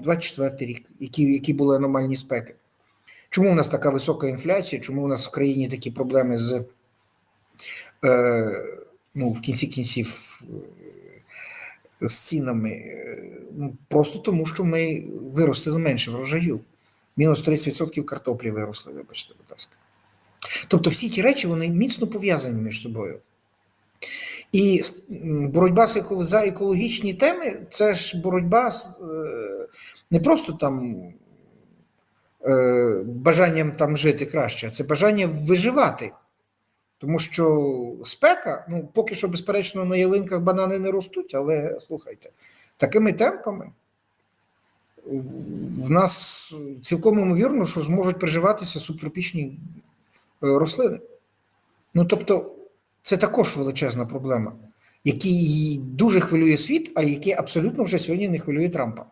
24 рік, які, які були аномальні спеки. Чому у нас така висока інфляція? Чому у нас в країні такі проблеми з е, ну, в кінці кінців е, з цінами? Е, Ну, просто тому, що ми виростили менше врожаю. Мінус 30% картоплі виросли, вибачте, будь ласка. Тобто всі ті речі вони міцно пов'язані між собою. І боротьба за екологічні теми це ж боротьба з, е, не просто там е, бажанням там жити краще, це бажання виживати. Тому що спека, ну поки що, безперечно, на ялинках банани не ростуть, але слухайте, такими темпами в нас цілком ймовірно, що зможуть приживатися субтропічні е, рослини. Ну тобто, це також величезна проблема, який дуже хвилює світ, а який абсолютно вже сьогодні не хвилює Трампа.